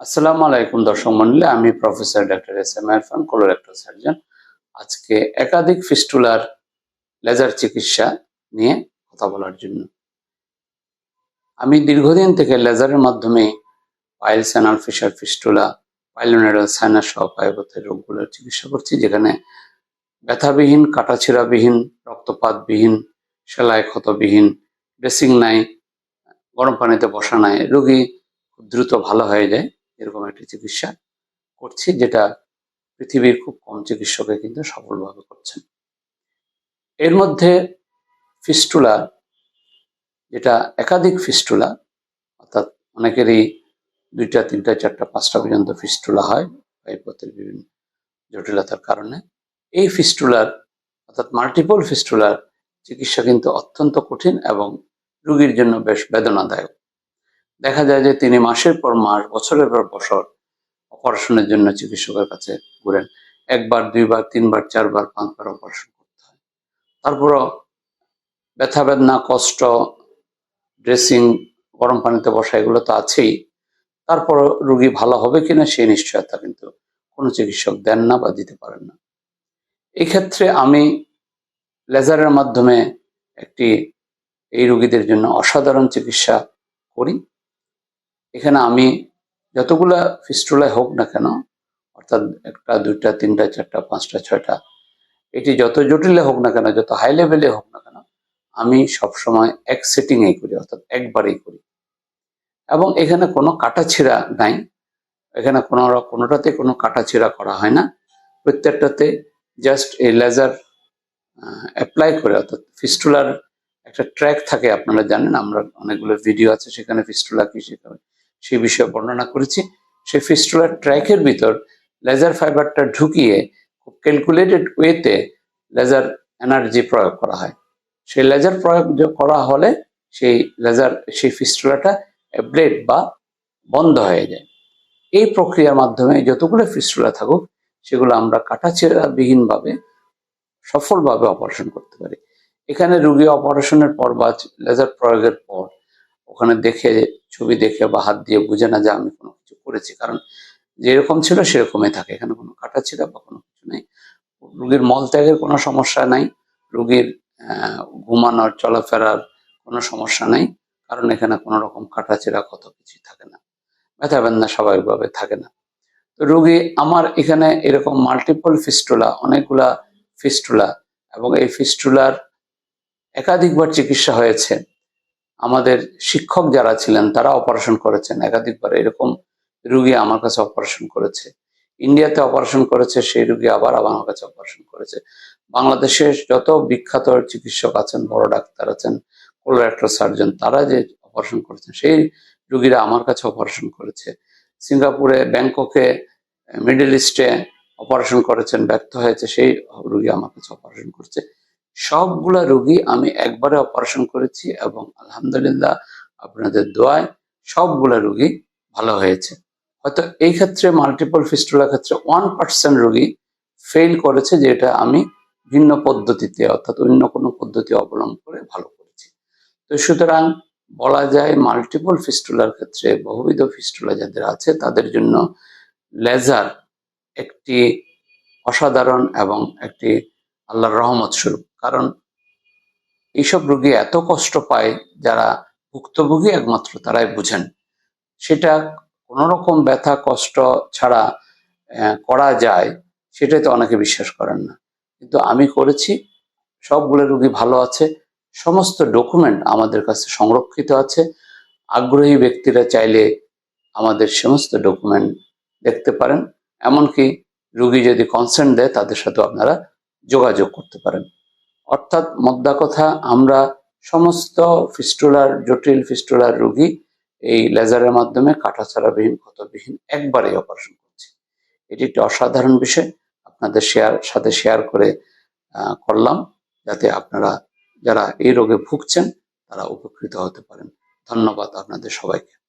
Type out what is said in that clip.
আসসালামু আলাইকুম, দর্শক মন্ডলী। আমি professor doctor S M Irfan colorectal surgeon আজকে একাধিক ফিস্টুলার লেজার চিকিৎসা নিয়ে কথা বলার জন্য। আমি দীর্ঘদিন থেকে লেজারের মাধ্যমে piles anal fissure fistula pilonidal sinus সহ পায়ুপথের রোগগুলোর চিকিৎসা করছি, যেখানে ব্যথাবিহীন, কাটাছিড়াবিহীন, রক্তপাতবিহীন, সেলাই ক্ষতবিহীন, ড্রেসিং নাই, গরম পানিতে বসা নাই, রোগী খুব দ্রুত ভালো হয়ে যায়। এরকম একটি চিকিৎসা করছি, যেটা পৃথিবীর খুব কম চিকিৎসকে কিন্তু সফলভাবে করছেন এর মধ্যে ফিস্টুলা, যেটা একাধিক ফিস্টুলা, অর্থাৎ অনেকেরই দুইটা, তিনটা, চারটা, পাঁচটা পর্যন্ত ফিস্টুলা হয় পাইপথের বিভিন্ন জটিলতার কারণে। এই ফিস্টুলার, অর্থাৎ মাল্টিপল ফিস্টুলার, চিকিৎসা কিন্তু অত্যন্ত কঠিন এবং রোগীর জন্য বেশ বেদনাদায়ক। দেখা যায় যে তিনি মাসের পর মাস, বছরের পর বছর অপারেশনের জন্য চিকিৎসকের কাছে ঘুরেন। একবার, দুইবার, তিনবার, চারবার, পাঁচবার অপারেশন করতে হয়। তারপরও ব্যথা, বেদনা, কষ্ট, ড্রেসিং, গরম পানিতে বসা, এগুলো তো আছেই। তারপর রুগী ভালো হবে কিনা সেই নিশ্চয়তা কিন্তু কোনো চিকিৎসক দেন না বা দিতে পারেন না। এই ক্ষেত্রে আমি লেজারের মাধ্যমে একটি এই রোগীদের জন্য অসাধারণ চিকিৎসা করি। এখানে আমি যতগুলা ফিস্টুলায় হোক না কেন, অর্থাৎ একটা, দুইটা, তিনটা, চারটা, পাঁচটা, ছয়টা, এটি যত জটিলে হোক না কেন, যত হাই লেভেলে হোক না কেন, আমি সবসময় এক সেটিংয়েই করি, অর্থাৎ একবারেই করি। এবং এখানে কোনো কাটাছিড়া নাই, এখানে কোনো, কোনোটাতে কোনো কাটাছিড়া করা হয় না, প্রত্যেকটাতে জাস্ট এই লেজার অ্যাপ্লাই করে, অর্থাৎ ফিস্টুলার একটা ট্র্যাক থাকে, আপনারা জানেন, আমরা অনেকগুলো ভিডিও আছে সেখানে ফিস্টুলা কি, সেখানে সেই বিষয়ে বর্ণনা করেছি। সেই ফিস্টুলার ট্র্যাকের ভিতর লেজার ফাইবারটা ঢুকিয়ে খুব ক্যালকুলেটেড ওয়েতে লেজার এনার্জি প্রয়োগ করা হয়। সেই লেজার প্রয়োগ করা হলে সেই লেজার সেই ফিস্টুলাটা ব্লেড বা বন্ধ হয়ে যায়। এই প্রক্রিয়ার মাধ্যমে যতগুলো ফিস্টুলা থাকুক, সেগুলো আমরা কাটাছেড়াবিহীনভাবে সফলভাবে অপারেশন করতে পারি। এখানে রুগী অপারেশনের পর বা লেজার প্রয়োগের পর ওখানে দেখে, ছবি দেখে বা হাত দিয়ে বুঝে না যে আমি কোনো কিছু করেছি। কারণ যেরকম ছিল সেরকমই থাকে। এখানে কোনো কাটা ছিল বা কোনো কিছু নেই। রুগীর মলত্যাগের কোনো সমস্যা নাই। রুগীর ঘুমানোর, চলাফেরার কোনো সমস্যা নাই। কারণ এখানে কোনো রকম কাটাছিড়া কত কিছু থাকে না। ব্যথা বেদনা স্বাভাবিকভাবে থাকে না। তো রুগী আমার এখানে এরকম মাল্টিপল ফিস্টুলা অনেকগুলা ফিস্টুলা এবং এই ফিস্টুলার একাধিকবার চিকিৎসা হয়েছে। আমাদের শিক্ষক যারা ছিলেন, তারা অপারেশন করেছেন। একাধিকবার এরকম রুগী আমার কাছে অপারেশন করেছে। ইন্ডিয়াতে অপারেশন করেছে, সেই রুগী আবার আমার কাছে অপারেশন করেছে। বাংলাদেশের যত বিখ্যাত চিকিৎসক আছেন, বড় ডাক্তার আছেন কোলোরেক্টর সার্জন তারা যে অপারেশন করেছেন, সেই রুগীরা আমার কাছে অপারেশন করেছে। সিঙ্গাপুরে, ব্যাংককে, মিডল ইস্টে অপারেশন করেছেন, ব্যর্থ হয়েছে, সেই রুগী আমার কাছে অপারেশন করছে। সবগুলা রুগী আমি একবারে অপারেশন করেছি এবং আলহামদুলিল্লাহ আপনাদের দোয়ায় সবগুলা রুগী ভালো হয়েছে। হয়তো এই ক্ষেত্রে মাল্টিপল ফিস্টুলার ক্ষেত্রে ওয়ান পার্সেন্ট রোগী ফেল করেছে যেটা আমি ভিন্ন পদ্ধতিতে অর্থাৎ অন্য কোনো পদ্ধতি অবলম্বন করে ভালো করেছি। তো সুতরাং বলা যায় মাল্টিপল ফিস্টুলার ক্ষেত্রে বহুবিধ ফিস্টুলা যাদের আছে তাদের জন্য লেজার একটি অসাধারণ এবং একটি আল্লাহর রহমত স্বরূপ। কারণ এইসব রোগী এত কষ্ট পায় যারা ভুক্তভোগী একমাত্র তারাই বুঝেন। সেটা কোনো রকম ব্যথা, কষ্ট ছাড়া করা যায় সেটাই তো অনেকে বিশ্বাস করেন না। কিন্তু আমি করেছি, সবগুলো রোগী ভালো আছে, সমস্ত ডকুমেন্ট আমাদের কাছে সংরক্ষিত আছে। আগ্রহী ব্যক্তিরা চাইলে আমাদের সমস্ত ডকুমেন্ট দেখতে পারেন। এমনকি রুগী যদি কনসেন্ট দেয়, তাদের সাথে আপনারা যোগাযোগ করতে পারেন। অর্থাৎ মদ্দা কথা, আমরা সমস্ত ফিস্টুলার, জটিল ফিস্টুলার রোগী এই লেজারের মাধ্যমে কাটাছাড়াবিহীন, ক্ষতবিহীন একবারেই অপারেশন করছি। এটি একটি অসাধারণ বিষয়। আপনাদের শেয়ার সাথে শেয়ার করে করলাম, যাতে আপনারা, যারা এই রোগে ভুগছেন, তারা উপকৃত হতে পারেন। ধন্যবাদ আপনাদের সবাইকে।